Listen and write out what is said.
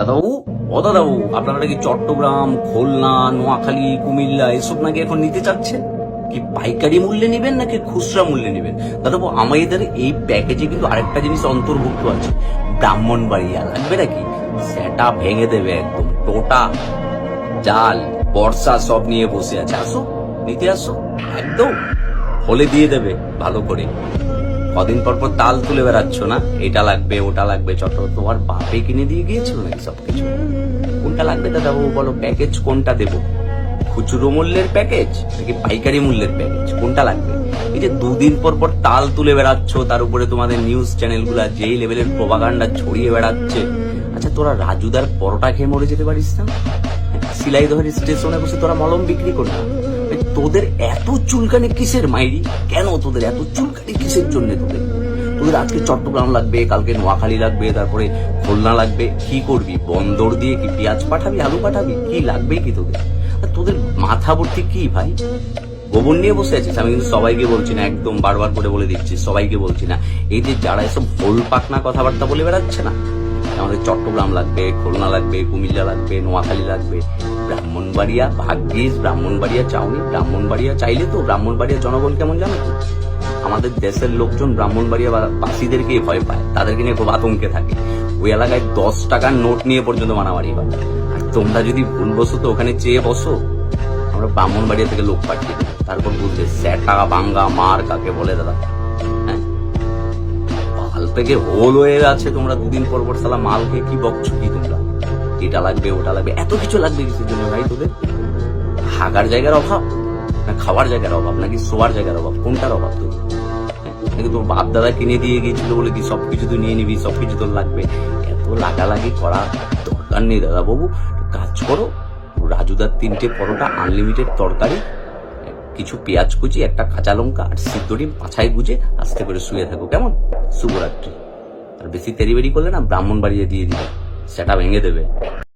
দাদাবাবু ও দাদাবাবু আপনারা নাকি চট্টগ্রাম, খুলনা, নোয়াখালী, কুমিল্লা এসব নাকি এখন নিতে চাচ্ছেন? কি পাইকারি মূল্যে নেবেন নাকি খুচরা মূল্যে নেবেন? দাদাবাবু আমাদের এই প্যাকেজে কিন্তু আরেকটা জিনিস অন্তর্ভুক্ত আছে। ব্রাহ্মণবাড়িয়া, লাগবে নাকি? সেটা ভেঙে দেবে একদম, টোটা, জাল, বর্ষা সব নিয়ে বসে আছে। আসো, নিতে আসো, একদম, হলে দিয়ে দেবে, ভালো করে। কদিন পর পর তাল তুলে বেড়াচ্ছ না? এটা লাগবে, ওটা লাগবে, চট, তোমার বাপে কিনে দিয়ে গিয়েছিল নাকি সবকিছু? কোনটা লাগবে দাদা বলো? প্যাকেজ কোনটা দেবো? খুচরো মূল্যের প্যাকেজ নাকি পাইকারি মূল্যের প্যাকেজ? কোনটা লাগবে? এই যে দুদিন পর পর তাল তুলে বেড়াচ্ছ, তার উপরে তোমাদের নিউজ চ্যানেলগুলা যেই লেভেলের প্রভাগান্ডা ছড়িয়ে বেড়াচ্ছে। আচ্ছা তোরা রাজুদার পরোটা খেয়ে মরে যেতে পারিস না? সিলাইদহরি স্টেশনে বসে তোরা মলম বিক্রি করবি এই তোদের এত চুলকানি কিসের মাইরি? কেন তোদের এত চুলকানি? কিসের জন্য তোদের? তোদের আজকে চট্টগ্রাম লাগবে, কালকে নোয়াখালী লাগবে, তারপরে খুলনা লাগবে। কি করবি? বন্দর দিয়ে কি পেঁয়াজ পাঠাবি, আলু পাঠাবি? কি লাগবে কি তোদের? আর তোদের মাথা ভর্তি কি ভাই? গোবর নিয়ে বসে আছিস? আমি কিন্তু সবাইকে বলছি না, একদম বারবার করে বলে দিচ্ছি, সবাইকে বলছি না। এই যে যারা এসব ভোল পাকনা কথাবার্তা বলে বেড়াচ্ছে না, আমাদের চট্টগ্রাম লাগবে, খুলনা লাগবে, কুমিল্লা লাগবে, নোয়াখালী লাগবে। ব্রাহ্মণবাড়িয়া ভাগ্যিস, ব্রাহ্মণবাড়িয়া চাউনি ব্রাহ্মণবাড়িয়া চাইলে তো ব্রাহ্মণবাড়িয়া জনগণ কেমন জানো? আমাদের দেশের লোকজন ব্রাহ্মণবাড়িয়া বা- বাসীদেরকে ভয় পায়। তাদেরকে নিয়ে খুব আতঙ্কে থাকে। ওই এলাকায় দশ টাকার নোট নিয়ে পর্যন্ত মারামারি হয়। আর তোমরা যদি ভুল বসো তো ওখানে চেয়ে বসো, আমরা ব্রাহ্মণবাড়িয়া থেকে লোক পাঠিয়ে দেবো। তারপর বুঝবে স্যাটা বাঙ্গা মার কাকে বলে দাদা? হ্যাঁ? মাল থেকে হোল হয়ে আছে তোমরা দুদিন পর পর সালা খেয়ে কি বকছো কি তোমরা? এটা লাগবে, ওটা লাগবে, এত কিছু লাগবে কিছুর জন্য ভাই তোদের? হাগার জায়গার অভাব। না খাওয়ার জায়গার অভাব, নাকি শোয়ার জায়গার অভাব, কোনটার অভাব তোর? নাকি তোর বাপ দাদা কিনে দিয়ে গিয়েছিল বলে কি সবকিছু তুই নিয়ে নিবি সবকিছু তোর লাগবে? এত লাগালাগি করা দরকার নেই দাদা বাবু। কাজ করো। রাজুদার তিনটে পরোটা আনলিমিটেড তরকারি, কিছু পেঁয়াজ কুচি, একটা কাঁচা লঙ্কা আর সিদ্ধ ডিম পাছায় গুজে আস্তে করে শুয়ে থাকো, কেমন? শুভরাত্রি। আর বেশি তেরি বেরি করলে না ব্রাহ্মণ বাড়িয়ে দিয়ে দিবে। সেটা ভেঙে দেবে।